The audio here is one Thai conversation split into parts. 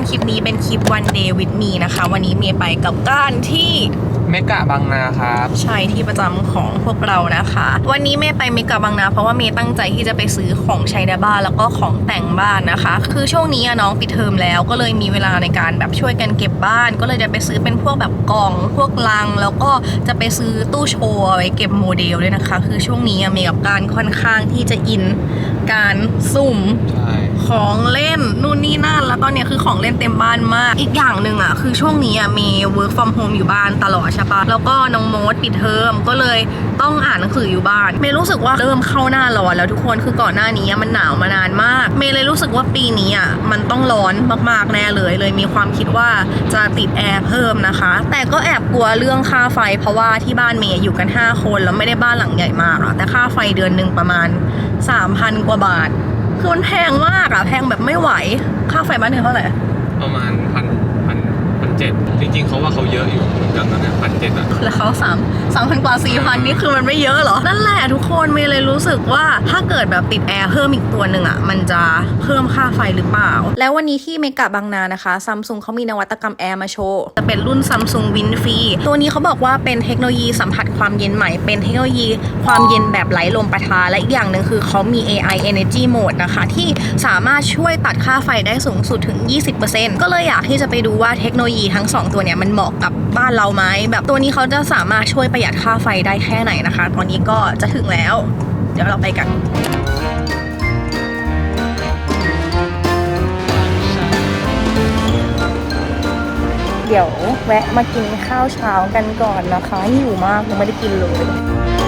วัสดีค่ะทุกคนคลิปนี้เป็นคลิป one day with me นะคะ วันนี้เมย์ไปกับก้านที่เมกะบางนาครับใช่ที่ประจำของพวกเรานะคะ วันนี้เมย์ไปเมกะบางนา เพราะว่าเมย์ตั้งใจที่จะไปซื้อของใช้ในบ้านแล้วก็ของแต่งบ้านนะคะ คือช่วงนี้อะน้องปิดเทอมแล้ว ก็เลยมีเวลาในการแบบช่วยกันเก็บบ้าน ก็เลยจะไปซื้อเป็นพวกแบบกล่องพวกลัง แล้วก็จะไปซื้อตู้โชว์เอาไว้เก็บโมเดลด้วยนะคะ คือช่วงนี้อะเมย์กับการค่อนข้างที่จะอิน การสุ่มใช่ของเล่นนู่นนี่นั่น แล้วตอนเนี้ยคือของเล่นเต็มบ้านมาก อีกอย่างหนึ่งอะ คือช่วงนี้อะมี work from home อยู่บ้านตลอดใช่ปะแล้วก็น้องโมดปิดเทอมก็เลยต้องอ่านหนังสืออยู่บ้าน เมย์รู้สึกว่าเริ่มเข้าหน้าร้อนแล้วทุกคนคือก่อนหน้านี้อะมันหนาวมานานมาก เมย์เลยรู้สึกว่าปีนี้อะมันต้องร้อนมากๆแน่เลย เลยมีความคิดว่าจะติดแอร์เพิ่มนะคะ แต่ก็แอบกลัวเรื่องค่าไฟ เพราะว่าที่บ้านเมย์อยู่กัน 5 คนแล้วไม่ได้บ้านหลังใหญ่มากอะแต่ค่าไฟเดือนหนึ่งประมาณ 3,000 กว่าบาท คือมันแพงมากอะแพงแบบไม่ไหว ค่าไฟบ้านเธอเท่าไหร่ ประมาณพันพันพัน เจ็ดจริง ๆเขาว่าเขาเยอะอยู่เหมือนกันนะเนี่ยพันเจ็ดอะ แล้วเขาสามสามพันกว่าสี่พันนี่คือมันไม่เยอะเหรอ นั่นแหละทุกคนเมย์เลยรู้สึกว่าถ้าเกิดแบบติดแอร์เพิ่มอีกตัวหนึ่งอะมันจะเพิ่มค่าไฟหรือเปล่า แล้ววันนี้ที่เมกะบางนานะคะซัมซุงเขามีนวัตกรรมแอร์มาโชว์ จะเป็นรุ่นซัมซุงวินฟีตัวนี้เขาบอกว่าเป็นเทคโนโลยีสัมผัสความเย็นใหม่ เป็นเทคโนโลยีความเย็นแบบไหลลมปะทะและอีกอย่างหนึ่งคือเขามี AI Energy Mode นะคะที่สามารถช่วยตัดค่าไฟได้สูงสุดถึง 20%ก็เลยอยากที่จะไปดูว่าเทคโนโลยีทั้งสองตัวเนี่ยมันเหมาะกับบ้านเราไหมแบบตัวนี้เขาจะสามารถช่วยประหยัดค่าไฟได้แค่ไหนนะคะ ตอนนี้ก็จะถึงแล้ว เดี๋ยวเราไปกันเดี๋ยวแวะมากินข้าวเช้ากันก่อนนะคะหิวมากยังไม่ได้กินเลย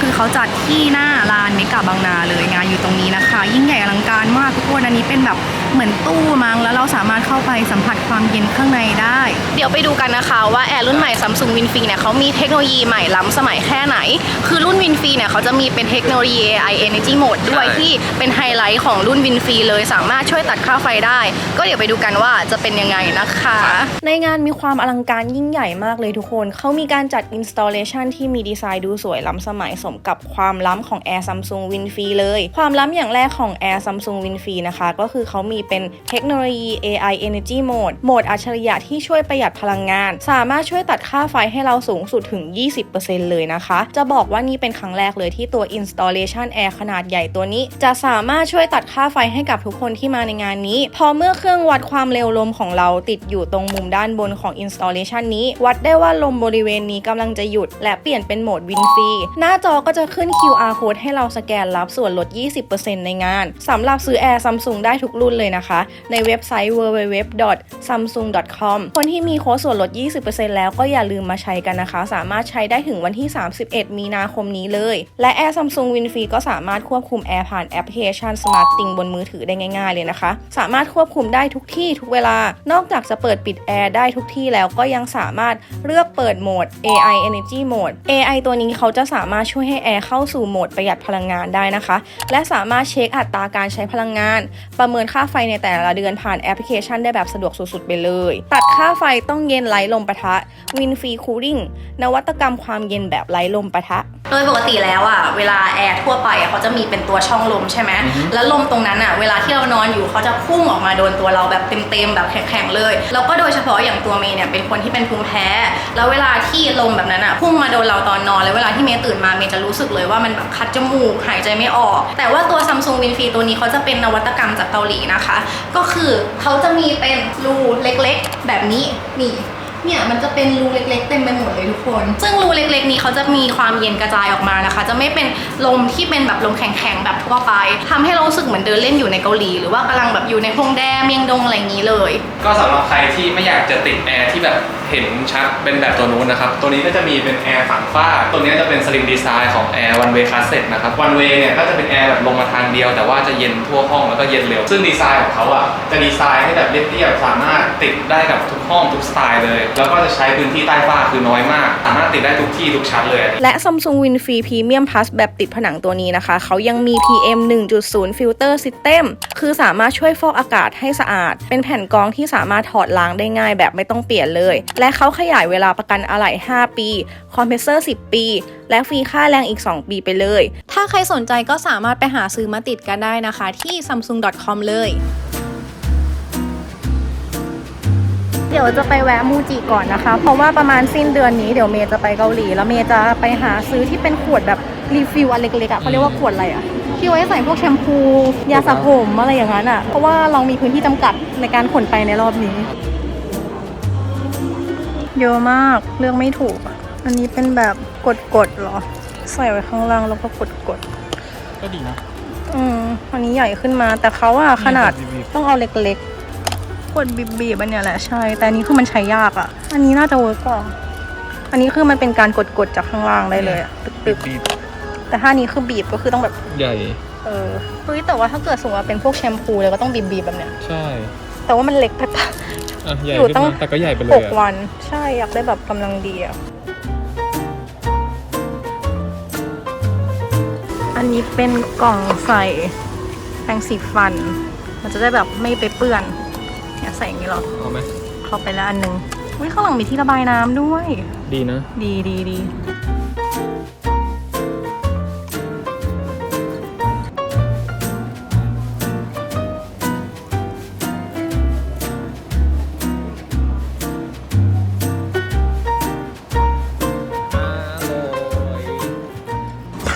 คือเขาจัดที่หน้าลานเมกะบางนาเลยงานอยู่ตรงนี้นะคะ ยิ่งใหญ่อลังการมากทุกคนอันนี้เป็นแบบ เหมือนตู้มั้งแล้วเราสามารถเข้าไปสัมผัสความเย็นข้างในได้ เดี๋ยวไปดูกันนะคะว่าแอร์รุ่นใหม่ Samsung WinFi เนี่ยเขามีเทคโนโลยีใหม่ล้ำสมัยแค่ไหน คือรุ่น WinFi เนี่ยเขาจะมีเป็นเทคโนโลยี AI Energy Mode ด้วยใช่ที่เป็นไฮไลท์ของรุ่น WinFi เลยสามารถช่วยตัดค่าไฟได้ ก็เดี๋ยวไปดูกันว่าจะเป็นยังไงนะคะ ในงานมีความอลังการยิ่งใหญ่มากเลยทุกคน เขามีการจัด installation ที่มีดีไซน์ดูสวยล้ำสมัยสมกับความล้ำของ Air Samsung WinFi เลย ความล้ำอย่างแรกของ Air Samsung WinFi นะคะ ก็คือเขามีเป็นเทคโนโลยี AI Energy Mode โหมดอัจฉริยะที่ช่วยประหยัดพลังงาน สามารถช่วยตัดค่าไฟให้เราสูงสุดถึง 20%เลยนะคะ จะบอกว่านี่เป็นครั้งแรกเลยที่ตัว installation air ขนาดใหญ่ตัวนี้ จะสามารถช่วยตัดค่าไฟให้กับทุกคนที่มาในงานนี้ พอเมื่อเครื่องวัดความเร็วลมของเราติดอยู่ตรงมุมด้านบนของ installation นี้ วัดได้ว่าลมบริเวณนี้กำลังจะหยุด และเปลี่ยนเป็นโหมดวินฟรีหน้าจอก็จะขึ้น QR code ให้เราสแกนรับส่วนลด 20%ในงานสำหรับซื้อ Air Samsung ได้ทุกรุ่นเลยนะคะ ในเว็บไซต์ www.samsung.com คนที่มีโค้ดส่วนลด 20%แล้วก็อย่าลืมมาใช้กันนะคะ สามารถใช้ได้ถึงวันที่ 31 มีนาคมนี้เลย และ Air Samsung WinFree ก็สามารถควบคุม Air ผ่านแอปพลิเคชัน Smart Thing บนมือถือได้ง่าย ๆ เลยนะคะ สามารถควบคุมได้ทุกที่ทุกเวลา นอกจากจะเปิดปิดแอร์ได้ทุกที่แล้วก็ยังสามารถเลือกเปิดโหมด AI Energy Mode AI ตัวนี้เขาจะสามารถช่วยให้แอร์เข้าสู่โหมดประหยัดพลังงานได้นะคะ และสามารถเช็คอัตราการใช้พลังงาน ประเมินค่าไฟในแต่ละเดือนผ่านแอปพลิเคชันได้แบบสะดวกสุดๆไปเลย ตัดค่าไฟต้องเย็นไร้ลมปะทะ Win Free Cooling นวัตกรรมความเย็นแบบไร้ลมปะทะโดยปกติแล้วอะเวลาแอร์ทั่วไปอะเขาจะมีเป็นตัวช่องลมใช่ไหมแล้วลมตรงนั้นอะเวลาที่เรานอนอยู่เขาจะพุ่งออกมาโดนตัวเราแบบเต็มๆแบบแข็งๆเลยแล้วก็โดยเฉพาะอย่างตัวเมย์เนี่ยเป็นคนที่เป็นภูมิแพ้ แล้วเวลาที่ลมแบบนั้นอะพุ่งมาโดนเราตอนนอนแล้วเวลาที่เมย์ตื่นมาเมย์จะรู้สึกเลยว่ามันแบบคัดจมูกหายใจไม่ออก แต่ว่าตัว Samsung WinFree ตัวนี้เขาจะเป็นนวัตกรรมจากเกาหลีนะคะก็คือเขาจะมีเป็นรูเล็กๆ แบบนี้นี่เนี่ยมันจะเป็นรูเล็กๆเต็มไปหมดเลยทุกคน ซึ่งรูเล็กๆ นี้เขาจะมีความเย็นกระจายออกมานะคะ จะไม่เป็นลมที่เป็นแบบลมแข็งๆแบบทั่วไปทำให้เรารู้สึกเหมือนเดินเล่นอยู่ในเกาหลี หรือว่ากำลังแบบอยู่ในฮงแดเมียงดงอะไรอย่างนี้เลย ก็สำหรับใครที่ไม่อยากจะติดแอร์ที่แบบ เห็นชัดเป็นแบบตัวนู้นนะครับ ตัวนี้ก็จะมีเป็นแอร์ฝังฝ้า ตัวนี้จะเป็นสลิมดีไซน์ของแอร์วันเวคลาสเซ็ตนะครับวันเวเนี่ยก็จะเป็นแอร์แบบลงมาทางเดียว แต่ว่าจะเย็นทั่วห้องแล้วก็เย็นเร็ว ซึ่งดีไซน์ของเขาอะจะดีไซน์ให้แบบเรียบๆสามารถติดได้กับทุกห้องทุกสไตล์เลย แล้วก็จะใช้พื้นที่ใต้ฝ้าคือน้อยมาก สามารถติดได้ทุกที่ทุกชั้นเลย และ Samsung WinFree Premium Plus แบบติดผนังตัวนี้นะคะ เขายังมี PM 1.0 Filter System คือสามารถช่วยฟอกอากาศให้สะอาด เป็นแผ่นกรองที่สามารถถอดล้างได้ง่ายแบบไม่ต้องเปลี่ยนเลยและเขาขยายเวลาประกันอะไหล่ 5 ปี คอมเพรสเซอร์ 10 ปี และฟรีค่าแรงอีก 2 ปีไปเลย ถ้าใครสนใจก็สามารถไปหาซื้อมาติดกันได้นะคะที่ samsung.com เลยเดี๋ยวจะไปแวะมูจิก่อนนะคะ เพราะว่าประมาณสิ้นเดือนนี้เดี๋ยวเมย์จะไปเกาหลี แล้วเมย์จะไปหาซื้อที่เป็นขวดแบบรีฟิลอันเล็กๆอะเขาเรียกว่าขวดอะไรอะที่ไว้ใส่พวกแชมพู ยาสระผมอะไรอย่างนั้นอะเพราะว่าเรามีพื้นที่จำกัดในการขนไปในรอบนี้ เยอะมากเลือกไม่ถูกอะอันนี้เป็นแบบกดๆเหรอ ใส่ไว้ข้างล่างแล้วก็กดก็ดีนะๆอืมอันนี้ใหญ่ขึ้นมาแต่เขาอะขนาดต้องเอาเล็กๆกดบีบๆอันเนี้ยแหละใช่ แต่อันนี้คือมันใช้ยากอะ่ะอันนี้น่าจะเวิร์กกว่าอันนี้คือมันเป็นการกดๆจากข้างล่างได้เลยอะตึกๆแต่ถ้านี้คือบีบก็คือต้องแบบใหญ่ เออเฮ้ยแต่ว่าถ้าเกิดสมมติว่าเป็นพวกแชมพูเลยก็ต้องบีบๆแบบเนี้ยใช่ แต่ว่ามันเล็กไปปะอะใหญ่อยู่ขึ้นตั้งมาแต่ก็ใหญ่ไปเลหยกอะวัน ใช่อยากได้แบบกำลังดีอะอันนี้เป็นกล่องใส่แปรงสีฟัน มันจะได้แบบไม่ไปเปื้อนเนี่ยใส่อย่างนี้เหรอเอาไหมเข้าไปแล้วอันหนึงอุ้ยข้างหลังมีที่ระบายน้ำด้วย ดีนะ ดีดีดี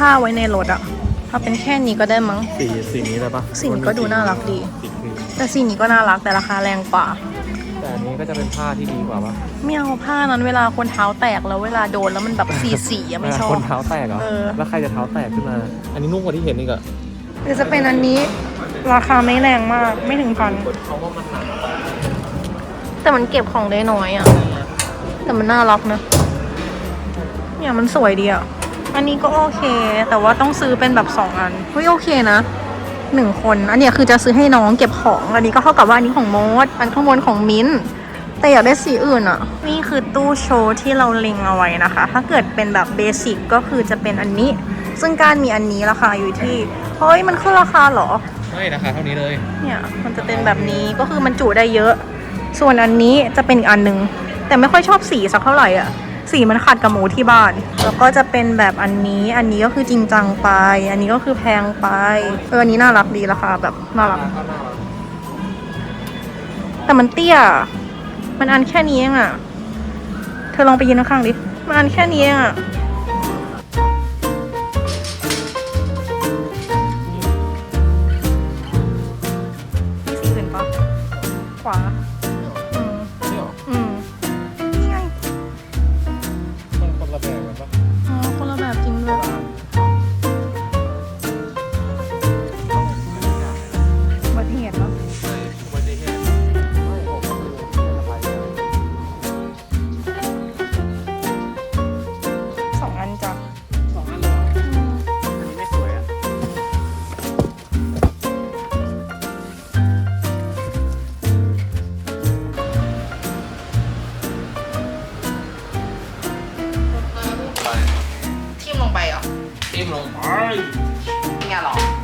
ถ้าไว้ในรถอะถ้าเป็นแค่นี้ก็ได้มั้ง สีสีนี้ได้ปะสีนี้ก็ดูน่ารักดี สีครีมแต่สีนี้ก็น่ารักแต่ราคาแรงกว่า แต่อันนี้ก็จะเป็นผ้าที่ดีกว่าปะไม่เอาผ้านั้นเวลาคนเท้าแตกแล้วเวลาโดนแล้วมันแบบสีสีๆอะไม่ชอคบนเท้าแตกเหรอ เออ แล้วใครจะเท้าแตกขึ้นมา อันนี้นุ่มกว่าที่เห็นอีกอะหรือจะเป็นอันนี้ราคาไม่แรงมากไม่ถึงพัน เขาว่ามันหนักแต่มันเก็บของได้น้อยอะแต่มันน่ารักนะเนี่ยมันสวยดีอะ อันนี้ก็โอเค แต่ว่าต้องซื้อเป็นแบบสองอันเฮ้ยโอเคนะหนึ่งคน อันเนี้ยคือจะซื้อให้น้องเก็บของอันนี้ก็เท่ากับว่าอันนี้ของโมดอันข้างบนของมิ้นท์แต่อยากได้สีอื่นอะ นี่คือตู้โชว์ที่เราเล็งเอาไว้นะคะ ถ้าเกิดเป็นแบบเบสิกก็คือจะเป็นอันนี้ ซึ่งการมีอันนี้ราคาอยู่ที่ เฮ้ย มันขึ้นราคาเหรอ ไม่ราคาเท่านี้เลย เนี่ย มันจะเป็นแบบนี้ ก็คือมันจุได้เยอะ ส่วนอันนี้จะเป็นอีกอันหนึ่งแต่ไม่ค่อยชอบสีสักเท่าไหร่อะ สีมันขัดกับหมูที่บ้าน แล้วก็จะเป็นแบบอันนี้ อันนี้ก็คือจริงจังไป อันนี้ก็คือแพงไป เอออันนี้น่ารักดีราคาแบบน่ารัก แต่มันเตี้ย มันอันแค่นี้เองอะเธอลองไปยืนข้างๆดิ มันอันแค่นี้เองอะ จิ้มลงไปนี่หรอ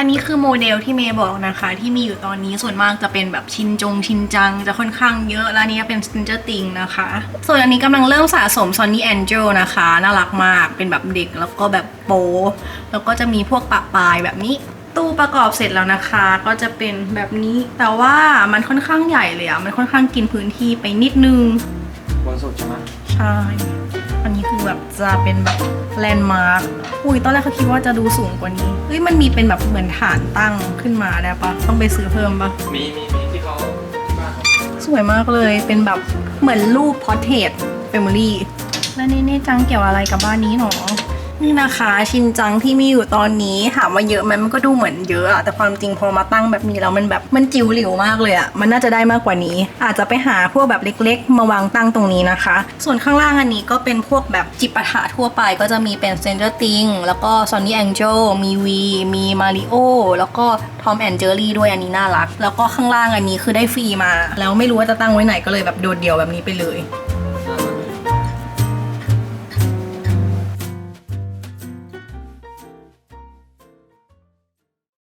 อันนี้คือโมเดลที่เมย์บอกนะคะ ที่มีอยู่ตอนนี้ส่วนมากจะเป็นแบบชินจงชินจัง จะค่อนข้างเยอะ แล้วอันนี้เป็น Stranger Things นะคะ ส่วนอันนี้กำลังเริ่มสะสม Sonny Angel นะคะ น่ารักมากเป็นแบบเด็กแล้วก็แบบโป แล้วก็จะมีพวกปะปลายแบบนี้ตู้ประกอบเสร็จแล้วนะคะ ก็จะเป็นแบบนี้แต่ว่ามันค่อนข้างใหญ่เลยอะมันค่อนข้างกินพื้นที่ไปนิดนึงบนสุดใช่ไหมใช่อันนี้คือ แบบจะเป็นแบบแลนด์มาร์คอุ้ยตอนแรกเขาคิดว่าจะดูสูงกว่านี้เฮ้ยมันมีเป็นแบบเหมือนฐานตั้งขึ้นมาได้ปะต้องไปซื้อเพิ่มปะมีมีมีที่เขาที่บ้านเขาสวยมากเลยเป็นแบบเหมือนรูปพอร์เทรตแฟมิลี่แล้วนี่นี่จังเกี่ยวอะไรกับบ้านนี้หนอ นี่นะคะชินจังที่มีอยู่ตอนนี้ถามว่าเยอะไหมมันก็ดูเหมือนเยอะอะแต่ความจริงพอมาตั้งแบบนี้แล้วมันแบบมันจิ๋วหลิวมากเลยอะมันน่าจะได้มากกว่านี้ อาจจะไปหาพวกแบบเล็ก ๆ มาวางตั้งตรงนี้นะคะ ส่วนข้างล่างอันนี้ก็เป็นพวกแบบจิปาถะทั่วไปก็จะมีเป็น Stranger Things แล้วก็ Sonny Angel มีวีมีมาริโอแล้วก็ Tom and Jerry ด้วยอันนี้น่ารัก แล้วก็ข้างล่างอันนี้คือได้ฟรีมา แล้วไม่รู้ว่าจะตั้งไว้ไหนก็เลยแบบโดดเดี่ยวแบบนี้ไปเลย